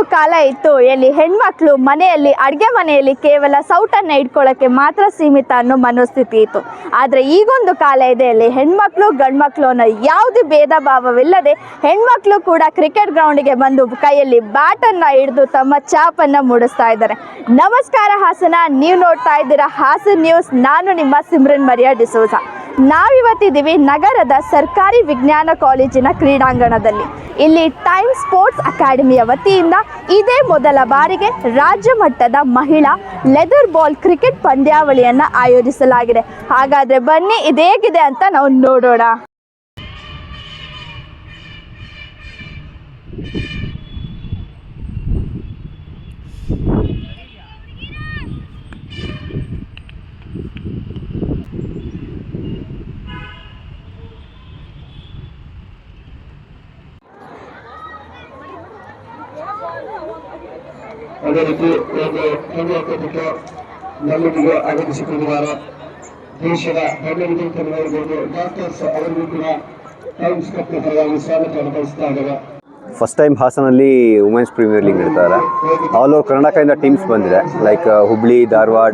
ಒಂದು ಕಾಲ ಇತ್ತು. ಎಲ್ಲಿ ಹೆಣ್ಮಕ್ಳು ಮನೆಯಲ್ಲಿ, ಅಡುಗೆ ಮನೆಯಲ್ಲಿ ಕೇವಲ ಸೌಟನ್ನು ಇಟ್ಕೊಳ್ಳೋಕ್ಕೆ ಮಾತ್ರ ಸೀಮಿತ ಅನ್ನೋ ಮನೋಸ್ಥಿತಿ ಇತ್ತು. ಆದರೆ ಈಗೊಂದು ಕಾಲ ಇದೆ. ಅಲ್ಲಿ ಹೆಣ್ಮಕ್ಳು, ಗಂಡ್ಮಕ್ಳು ಅನ್ನೋ ಯಾವುದೇ ಭೇದ ಭಾವವಿಲ್ಲದೆ ಹೆಣ್ಮಕ್ಳು ಕೂಡ ಕ್ರಿಕೆಟ್ ಗ್ರೌಂಡಿಗೆ ಬಂದು ಕೈಯಲ್ಲಿ ಬ್ಯಾಟನ್ನು ಹಿಡಿದು ತಮ್ಮ ಚಾಪನ್ನು ಮೂಡಿಸ್ತಾ ಇದ್ದಾರೆ. ನಮಸ್ಕಾರ ಹಾಸನ. ನೀವು ನೋಡ್ತಾ ಇದ್ದೀರಾ ಹಾಸನ್ ನ್ಯೂಸ್. ನಾನು ನಿಮ್ಮ ಸಿಮ್ರನ್ ಮರಿಯಾ ಡಿಸೋಜ. ನಾವಿವತ್ತಿದ್ದೀವಿ ನಗರದ ಸರ್ಕಾರಿ ವಿಜ್ಞಾನ ಕಾಲೇಜಿನ ಕ್ರೀಡಾಂಗಣದಲ್ಲಿ. ಇಲ್ಲಿ ಟೈಮ್ ಸ್ಪೋರ್ಟ್ಸ್ ಅಕಾಡೆಮಿಯ ವತಿಯಿಂದ ಇದೇ ಮೊದಲ ಬಾರಿಗೆ ರಾಜ್ಯ ಮಟ್ಟದ ಮಹಿಳಾ ಲೆದರ್ ಬಾಲ್ ಕ್ರಿಕೆಟ್ ಪಂದ್ಯಾವಳಿಯನ್ನು ಆಯೋಜಿಸಲಾಗಿದೆ. ಹಾಗಾದರೆ ಬನ್ನಿ ಇದೇಗಿದೆ ಅಂತ ನಾವು ನೋಡೋಣ. ಅದೇ ರೀತಿ ಒಂದು ಕೇಂದ್ರೀಕೃತ ನಮ್ಮೊಂದಿಗೆ ಆಗಮಿಸಿಕೊಂಡಿದ್ದಾರೆ. ದೇಶದ ವಿದ್ಯಾರ್ಥಿಗಳಿರ್ಬೋದು ಡಾಕ್ಟರ್ಸ್ ಅವರಿಗೂ ಕೂಡ ಟೈಮ್ಸ್ ಕಪ್ ಪರವಾಗಿ ಸ್ವಾಗತವನ್ನು ಇದ್ದಾರೆ ಫಸ್ಟ್ ಟೈಮ್ ಹಾಸನಲ್ಲಿ ವುಮೆನ್ಸ್ ಪ್ರೀಮಿಯರ್ ಲೀಗ್ ನಡೀತಾರೆ ಆಲ್ ಓವರ್ ಕರ್ನಾಟಕದಿಂದ ಟೀಮ್ಸ್ ಬಂದಿದೆ. Like Hubli Dharwad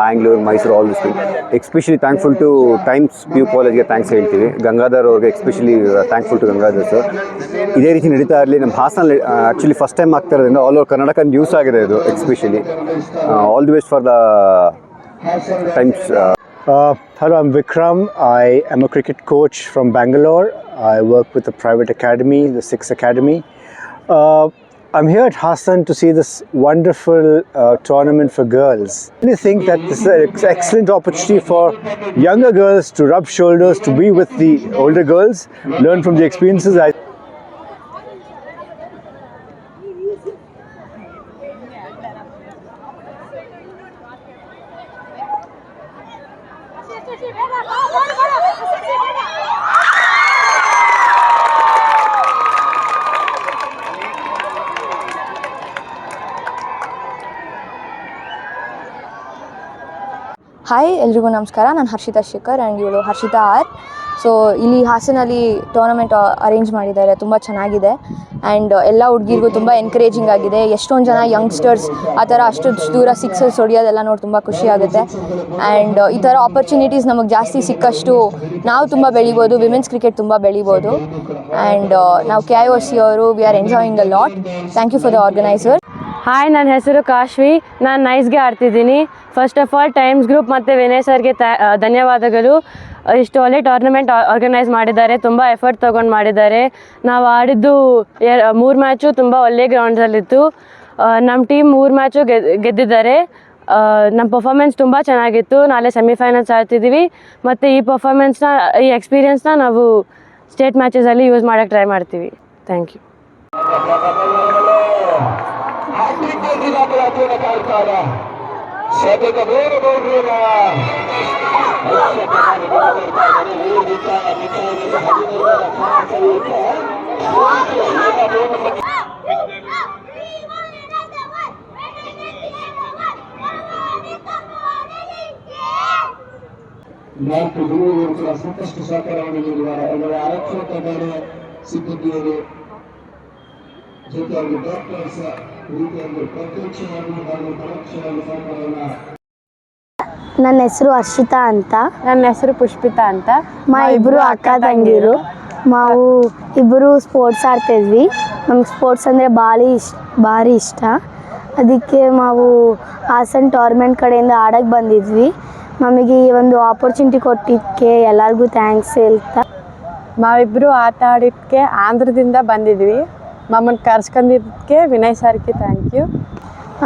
Bangalore Mysuru all this team especially thankful to Times P U ಕಾಲೇಜ್ಗೆ ಥ್ಯಾಂಕ್ಸ್ ಹೇಳ್ತೀವಿ. ಗಂಗಾಧರ್ ಅವ್ರಿಗೆ especially thankful to Gangadhar sir ಇದೇ ರೀತಿ ನಡೀತಾ ಇರಲಿ ನಮ್ಮ ಹಾಸನಲ್ಲಿ ಆ್ಯಕ್ಚುಲಿ ಫಸ್ಟ್ ಟೈಮ್ ಆಗ್ತಾ ಆಲ್ ಓವರ್ ಕರ್ನಾಟಕ ನ್ಯೂಸ್ ಆಗಿದೆ ಇದು especially all the best for the Times Uh, hello, I'm Vikram. I am a cricket coach from Bangalore. I work with a private academy, the Six Academy. Uh, I'm here at Hassan to see this wonderful uh, tournament for girls. I think that this is an ex- excellent opportunity for younger girls to rub shoulders, to be with the older girls, learn from the experiences. I hi ಎಲ್ರಿಗೂ ನಮಸ್ಕಾರ. ನಾನು Harshita Shekhar and ಇವಳು Harshita R. So ಇಲ್ಲಿ ಹಾಸನಲ್ಲಿ tournament arrange ಮಾಡಿದ್ದಾರೆ. ತುಂಬ ಚೆನ್ನಾಗಿದೆ. And ಎಲ್ಲ ಹುಡುಗಿರಿಗೂ ತುಂಬ ಎನ್ಕರೇಜಿಂಗ್ ಆಗಿದೆ. ಎಷ್ಟೊಂದು ಜನ ಯಂಗ್ಸ್ಟರ್ಸ್ ಆ ಥರ ಅಷ್ಟು ದೂರ ಸಿಕ್ಸಸ್ ಹೊಡಿಯೋದೆಲ್ಲ ನೋಡಿ ತುಂಬ ಖುಷಿ ಆಗುತ್ತೆ. ಆ್ಯಂಡ್ ಈ ಥರ ಆಪರ್ಚುನಿಟೀಸ್ ನಮಗೆ ಜಾಸ್ತಿ ಸಿಕ್ಕಷ್ಟು ನಾವು ತುಂಬ ಬೆಳಿಬೋದು ವಿಮೆನ್ಸ್ ಕ್ರಿಕೆಟ್ ತುಂಬ ಬೆಳಿಬೋದು. ಆ್ಯಂಡ್ ನಾವು ಕೆ ಐ ಓ ಸಿ ಅವರು we are enjoying a lot thank you for the organiser hi ನನ್ನ ಹೆಸರು ಕಾಶ್ವಿ. ನಾನು ನೈಸ್ಗೆ ಆಡ್ತಿದ್ದೀನಿ. First of all Times group ಮತ್ತು ವಿನಯ್ ಸರ್ಗೆ ಧನ್ಯವಾದಗಳು. ಇಷ್ಟು ಒಳ್ಳೆ ಟೂರ್ನಮೆಂಟ್ ಆರ್ಗನೈಸ್ ಮಾಡಿದ್ದಾರೆ. ತುಂಬ ಎಫರ್ಟ್ ತೊಗೊಂಡು ಮಾಡಿದ್ದಾರೆ. ನಾವು ಆಡಿದ್ದು ಮೂರು ಮ್ಯಾಚು ತುಂಬ ಒಳ್ಳೆ ಗ್ರೌಂಡ್ಸಲ್ಲಿತ್ತು ನಮ್ಮ ಟೀಮ್ ಮೂರು ಮ್ಯಾಚು ಗೆದ್ದಿದ್ದಾರೆ. ನಮ್ಮ ಪರ್ಫಾರ್ಮೆನ್ಸ್ ತುಂಬ ಚೆನ್ನಾಗಿತ್ತು. ನಾಳೆ ಸೆಮಿಫೈನಲ್ಸ್ ಆಡ್ತಿದ್ದೀವಿ ಮತ್ತು ಈ ಪರ್ಫಾರ್ಮೆನ್ಸ್ನ ಈ ಎಕ್ಸ್ಪೀರಿಯನ್ಸ್ನ ನಾವು ಸ್ಟೇಟ್ ಮ್ಯಾಚಸಲ್ಲಿ ಯೂಸ್ ಮಾಡೋಕ್ಕೆ ಟ್ರೈ ಮಾಡ್ತೀವಿ. ಥ್ಯಾಂಕ್ ಯು ಹ್ಯಾಟ್ರಿಕ್ ದಾಖಲಾತಿಯನ್ನು ಕಾಡ್ತಾರೆ ಶತಕ ಮೂರು ಬೌಂಡ್ರಿನ ನಾಲ್ಕು ಗುರುಗಳು ಕೂಡ ಸಾಕಷ್ಟು ಸಹಕಾರವನ್ನು ನೀಡಿದ್ದಾರೆ ಅವರ ಆರಕ್ಷಕ ತಂಡದ ಸಿಬ್ಬಂದಿಯರು ಜೊತೆಯಾಗಿ ಡಾಕ್ಟರ್ಸ್ ರೀತಿಯಾಗಿ ಪ್ರತ್ಯಕ್ಷವಾಗಿ ಹಾಗೂ ಪರೋಕ್ಷವಾಗಿ ಸಹಕಾರವನ್ನು ನನ್ನ ಹೆಸರು ಹರ್ಷಿತಾ ಅಂತ. ನನ್ನ ಹೆಸರು ಪುಷ್ಪಿತಾ ಅಂತ. ಮಾ ಇಬ್ಬರು ಅಕ್ಕ ತಂಗಿರು. ನಾವು ಇಬ್ಬರು ಸ್ಪೋರ್ಟ್ಸ್ ಆಡ್ತಿದ್ವಿ. ನಮ್ಗೆ ಸ್ಪೋರ್ಟ್ಸ್ ಅಂದರೆ ಭಾರಿ ಇಷ್ಟ ಭಾರಿ ಇಷ್ಟ. ಅದಕ್ಕೆ ನಾವು ಹಾಸನ್ ಟೋರ್ಮೆಂಟ್ ಕಡೆಯಿಂದ ಆಡಕ್ಕೆ ಬಂದಿದ್ವಿ. ನಮಗೆ ಈ ಒಂದು ಆಪರ್ಚುನಿಟಿ ಕೊಟ್ಟಿದ್ದಕ್ಕೆ ಎಲ್ಲರಿಗೂ ಥ್ಯಾಂಕ್ಸ್ ಹೇಳ್ತಾ. ನಾವಿಬ್ಬರು ಆಟ ಆಡಿದ್ದಕ್ಕೆ ಆಂಧ್ರದಿಂದ ಬಂದಿದ್ವಿ. ನಮ್ಮನ್ನು ಕರ್ಸ್ಕೊಂಡಿದ್ದಕ್ಕೆ ವಿನಯ್ ಸರ್ಗೆ ಥ್ಯಾಂಕ್ ಯು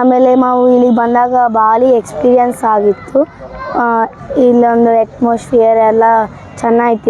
ಆಮೇಲೆ ನಾವು ಇಲ್ಲಿಗೆ ಬಂದಾಗ ಭಾರಿ ಎಕ್ಸ್ಪೀರಿಯನ್ಸ್ ಆಗಿತ್ತು. ಇಲ್ಲೊಂದು ಅಟ್ಮಾಸ್ಫಿಯರ್ ಎಲ್ಲ ಚೆನ್ನಾಗಿತ್ತು